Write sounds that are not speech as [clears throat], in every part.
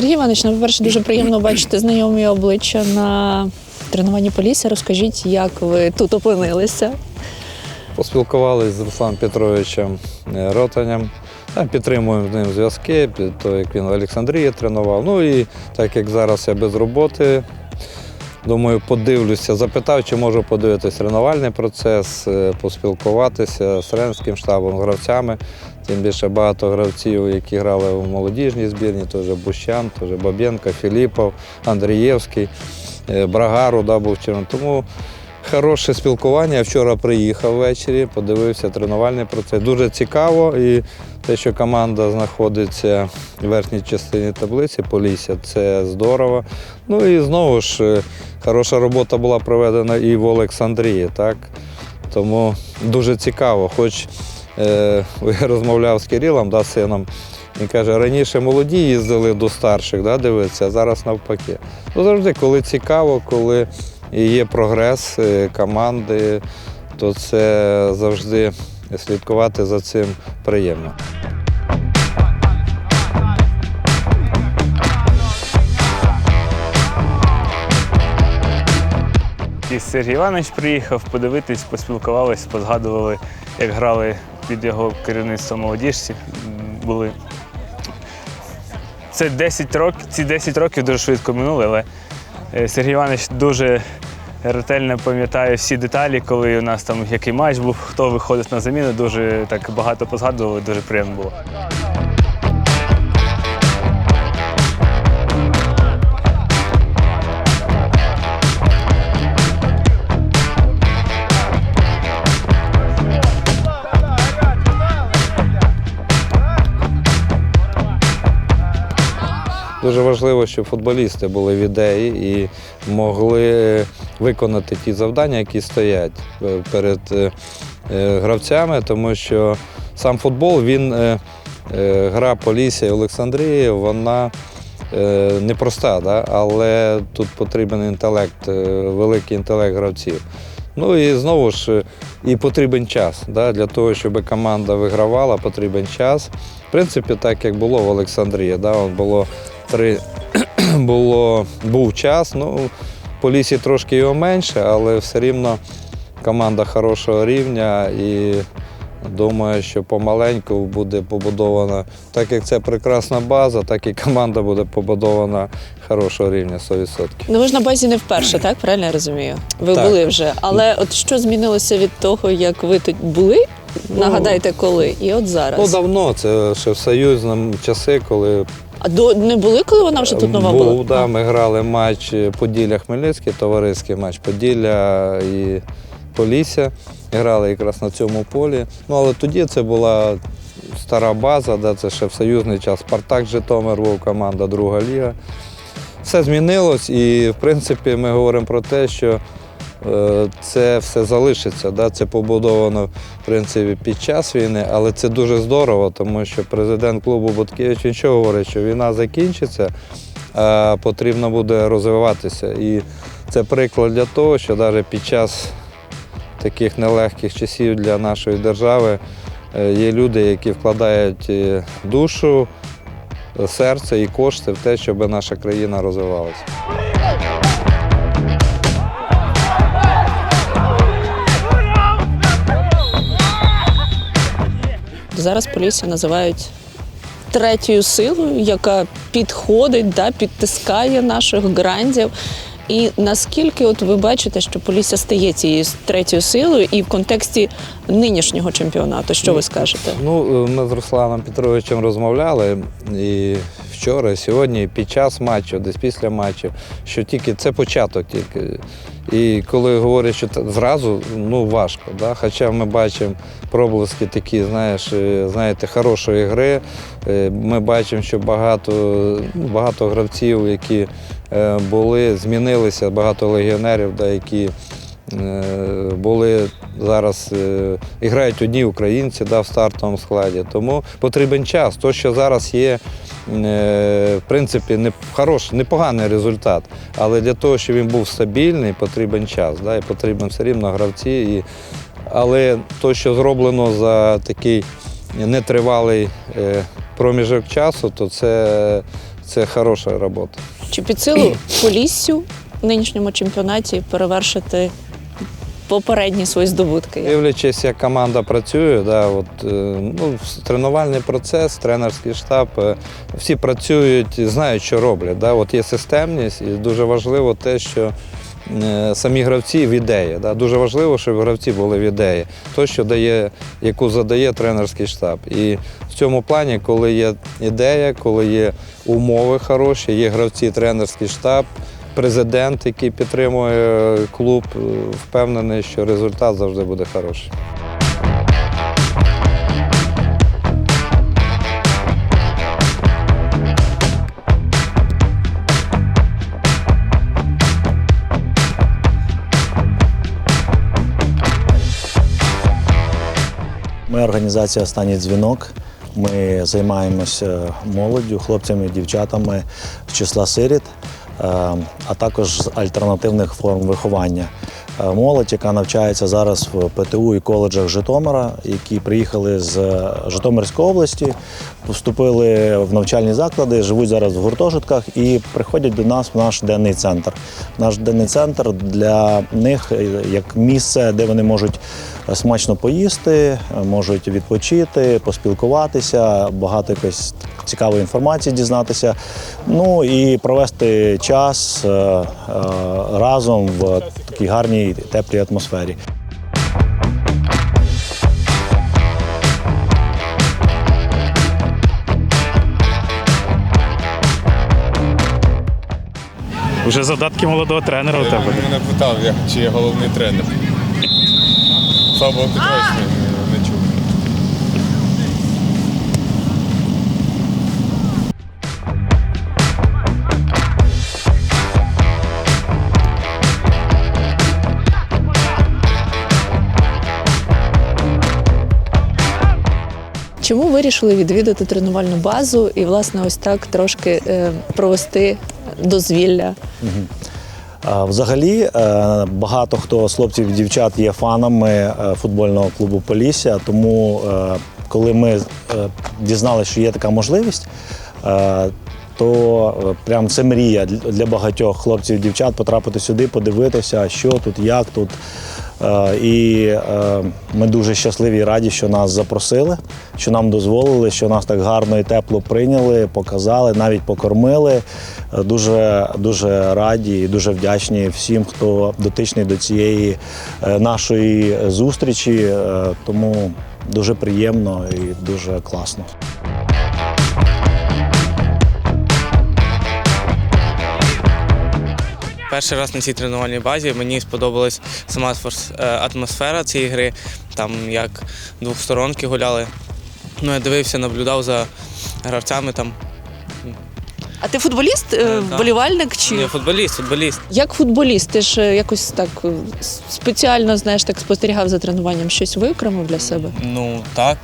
Сергій Іванович, ну, по-перше, дуже приємно бачити знайомі обличчя на тренуванні Полісся. Розкажіть, як ви тут опинилися? Поспілкувалися з Русланом Петровичем е, Ротанем. Та Підтримуємо з ним зв'язки, то, як він в Олександрії тренував. Ну і так як зараз я без роботи, думаю, подивлюся, запитав, чи можу подивитися тренувальний процес, е, поспілкуватися з тренерським штабом, з гравцями. Тим більше багато гравців, які грали в молодіжній збірні, теж Бущан, теж Бабенко, Філіпов, Андрієвський, е, Брагару да, був вчора. Тому Хороше спілкування. Я вчора приїхав ввечері, подивився тренувальний процес. Дуже цікаво. І те, що команда знаходиться в верхній частині таблиці Полісся, це здорово. Ну і знову ж е, хороша робота була проведена і в Олександрії. Так? Тому дуже цікаво. Хоч е, [laughs] я розмовляв з Кирилом, да, сином. Він каже, раніше молоді їздили до старших, да, дивитися, а зараз навпаки. Ну, завжди, коли цікаво, коли є прогрес е, команди, то це завжди слідкувати за цим приємно. Сергій Іванович приїхав подивитись, поспілкувалися, позгадували, як грали під його керівництвом молодіжці. Були. Це 10 років, ці 10 років дуже швидко минули, але е, Сергій Іванович дуже ретельно пам'ятає всі деталі, коли у нас там який матч був, хто виходить на заміну, дуже так багато позгадували, дуже приємно було. Дуже важливо, щоб футболісти були в ідеї і могли виконати ті завдання, які стоять е, перед е, е, гравцями, тому що сам футбол, він гра Полісся і Олександрії, вона непроста, да? але тут потрібен інтелект, великий інтелект гравців. Ну і знову ж і потрібен час. Да? Для того, щоб команда вигравала, потрібен час. В принципі, так як було в Олександрії. Да? Було три [clears throat] було, був час. Ну, по лісі трошки його менше, але все рівно команда хорошого рівня і думаю, що помаленьку буде побудована, так як це прекрасна база, так і команда буде побудована хорошого рівня 100%. Ну ви ж на базі не вперше, так? Правильно я розумію? Ви Так. були вже. Але от що змінилося від того, як ви тут були? Нагадайте, коли? І от зараз. Ну, давно, це ще в союзному часи, коли А до не були, коли вона вже тут нова був, була? Да, А. ми грали матч Поділля-Хмельницький, товариський матч Поділля і Полісся. Грали якраз на цьому полі. Ну, але тоді це була стара база, да, це ще в союзний час. Спартак Житомир був команда, друга ліга. Все змінилось і, в принципі, ми говоримо про те, що е, це все залишиться. Да? Це побудовано в принципі, під час війни, але це дуже здорово, тому що президент клубу Буткевич він що говорить, що війна закінчиться, а потрібно буде розвиватися. І це приклад для того, що навіть під час таких нелегких часів для нашої держави е, є люди, які вкладають е, душу, серце і кошти в те, щоб наша країна розвивалася. Зараз Полісся називають третьою силою, яка підходить, да, підтискає наших грандів. І наскільки от ви бачите, що Полісся стає цією третьою силою, і в контексті нинішнього чемпіонату, що ви скажете? Ну, е, ми з Русланом Петровичем розмовляли і вчора, сьогодні, під час матчу, десь після матчу, що тільки це початок тільки. І коли говорять, що зразу ну важко. Да? Хоча ми бачимо проблиски такі, знаєш, е, знаєте, хорошої гри. Е, Ми бачимо, що багато, багато гравців, які е, були, змінилися, багато легіонерів, да, які були зараз і грають одні українці да, в стартовому складі. Тому потрібен час. То, що зараз є, в принципі, не, хороший, непоганий результат. Але для того, щоб він був стабільний, потрібен час. Да, і потрібен все рівно гравці. І, але то, що зроблено за такий нетривалий е, проміжок часу, то це, це хороша робота. Чи під силу [clears throat] Поліссю в нинішньому чемпіонаті перевершити попередні свої здобутки? Дивлячись, як команда працює, да, от, е, ну, тренувальний процес, тренерський штаб, е, всі працюють, знають, що роблять. Да. От є системність, і дуже важливо те, що е, самі гравці в ідеї. Да. Дуже важливо, щоб гравці були в ідеї, то, що дає, яку задає тренерський штаб. І в цьому плані, коли є ідея, коли є умови хороші, є гравці, тренерський штаб. Президент, який підтримує клуб, е, впевнений, що результат завжди буде хороший. Ми організація Останній дзвінок. Ми займаємося молоддю, хлопцями, дівчатами з числа сиріт, а також з альтернативних форм виховання. Е, Молодь, яка навчається зараз в ПТУ і коледжах Житомира, які приїхали з Житомирської області, вступили в навчальні заклади, живуть зараз в гуртожитках і приходять до нас в наш денний центр. Наш денний центр для них е, як місце, де вони можуть смачно поїсти, е, можуть відпочити, поспілкуватися, багато якоїсь цікавої інформації дізнатися. Ну і провести час е, е, разом в такій гарній теплій атмосфері. Вже задатки молодого тренера у тебе. Мене питав, чи я головний тренер. Слава Богу, Петрович Чому вирішили відвідати тренувальну базу і, власне, ось так трошки е, провести дозвілля? Взагалі, е, багато хто з хлопців і дівчат є фанами е, футбольного клубу Полісся. Тому, коли ми дізналися, що є така можливість, то е, прям це мрія для багатьох хлопців і дівчат потрапити сюди, подивитися, що тут, як тут. Е, І е, ми дуже щасливі і раді, що нас запросили, що нам дозволили, що нас так гарно і тепло прийняли, показали, навіть покормили. Дуже, дуже раді і дуже вдячні всім, хто дотичний до цієї нашої зустрічі. Тому дуже приємно і дуже класно. Перший раз на цій тренувальній базі мені сподобалась сама е, атмосфера цієї гри, там як двохсторонки гуляли. Ну, я дивився, наблюдав за гравцями там. А ти футболіст, Е, вболівальник чи Ні, футболіст, футболіст. як футболіст? Ти ж е, якось так е, спеціально знаєш, так спостерігав за тренуванням, щось виокремив для себе? Ну так.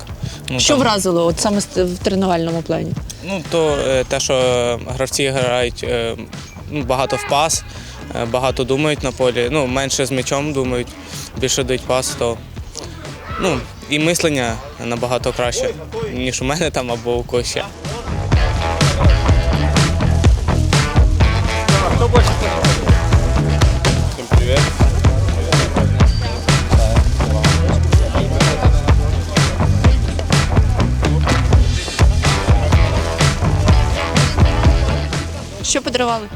Ну, Що там, вразило, от саме в тренувальному плані? Ну, то е, те, що е, гравці грають е, ну, багато в пас, е, багато думають на полі, ну, менше з м'ячом думають, більше дають пас, то ну, і мислення набагато краще, ніж у мене там або у когось ще. Всім привіт. Що подарували?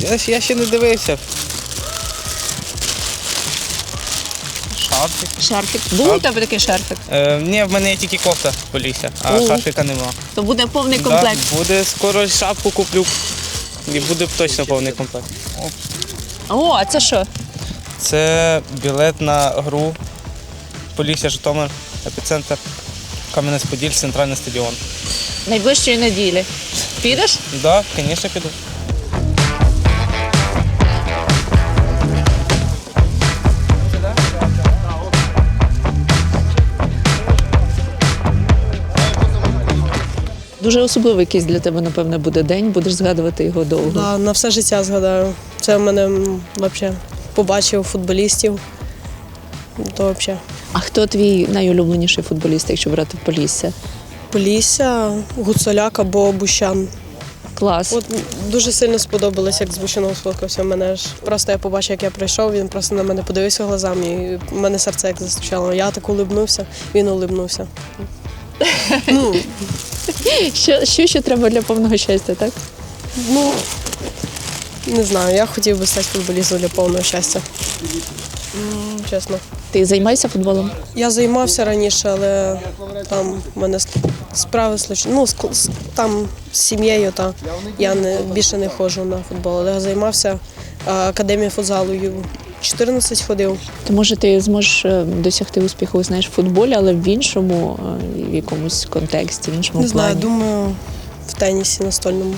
Я, я ще не дивився. Шарфик. Шарфік. Був у тебе такий шарфик? Е, ні, в мене є тільки кофта полісся, а О. шарфика нема. То буде повний Да, комплект. буде скоро шапку куплю. І буде точно повний комплект. О, а це що? Це білет на гру Полісся Житомир, епіцентр, Кам'янець-Поділь, центральний стадіон. Найближчої неділі. Підеш? Так, да, звісно, піду. Дуже особливий якийсь для тебе, напевне, буде день, будеш згадувати його довго. Да, на все життя згадаю. Це в мене вообще побачив футболістів. То взагалі. А хто твій найулюбленіший футболіст, якщо брати Полісся? Полісся, Гуцуляк або Бущан. Клас. От дуже сильно сподобалось, як з Бущином спілкався. Мене ж просто я побачив, як я прийшов. Він просто на мене подивився глазами, і в мене серце як застучало. Я так улибнувся, він улибнувся. Ну, [laughs] Що, що ще треба для повного щастя, так? ну не знаю, я хотів би стати футболістом для повного щастя. М, Чесно. Ти займаєшся футболом? Я займався раніше, але там в мене с- справи случ... ну, з- там з сім'єю, та я не, більше не ходжу на футбол. Але я займався а, академією футзалу. Ю- 14 ходив. То може ти зможеш е, досягти успіху, знаєш, в футболі, але в іншому е, в якомусь контексті, в іншому Не знаю, думаю, в тенісі настольному.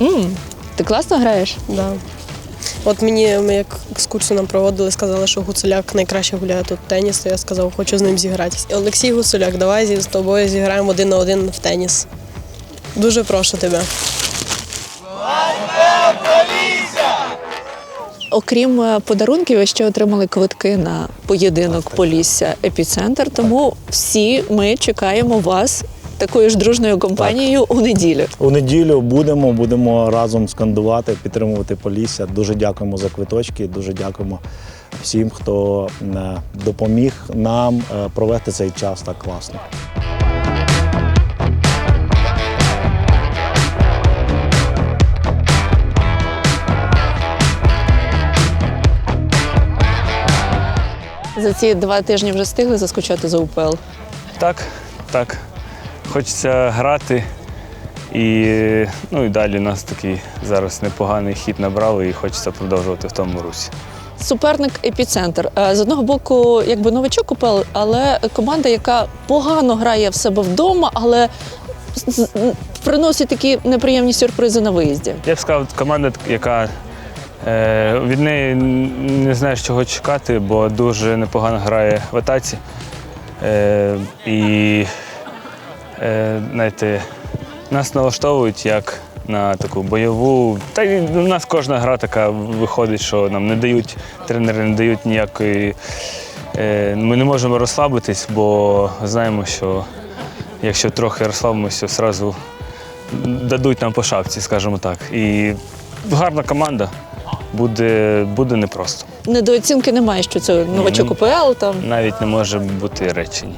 М, Ти класно граєш? Да. От мені ми як екскурсію нам проводили, сказали, що Гуцуляк найкраще гуляє тут в теніс, то я сказав, хочу з ним зіграти. Олексій Гуцуляк, давай з тобою зіграємо один на один в теніс. Дуже прошу тебе. Окрім е, подарунків, ви ще отримали квитки на поєдинок Полісся Епіцентр. Тому всі ми чекаємо вас такою ж дружною компанією у неділю. У неділю будемо, будемо разом скандувати, підтримувати Полісся. Дуже дякуємо за квиточки, дуже дякуємо всім, хто е, допоміг нам е, провести цей час так класно. За ці два тижні вже встигли заскучати за УПЛ. Так, так. Хочеться грати. І, ну, і далі нас такий зараз непоганий хід набрали і хочеться продовжувати в тому русі. Суперник епіцентр. Е, З одного боку, якби новачок УПЛ, але команда, яка погано грає в себе вдома, але приносить такі неприємні сюрпризи на виїзді. Я б сказав, команда, яка від неї не знаєш, чого чекати, бо дуже непогано грає в атаці. Е, і е, знаєте, нас налаштовують як на таку бойову. Та й у нас кожна гра така виходить, що нам не дають, тренери не дають ніякої. Е, ми не можемо розслабитись, бо знаємо, що якщо трохи розслабимося, одразу дадуть нам по шапці, скажімо так. І гарна команда буде, буде непросто. Недооцінки немає, що це новачок ОПЛ там. Навіть не може бути речень.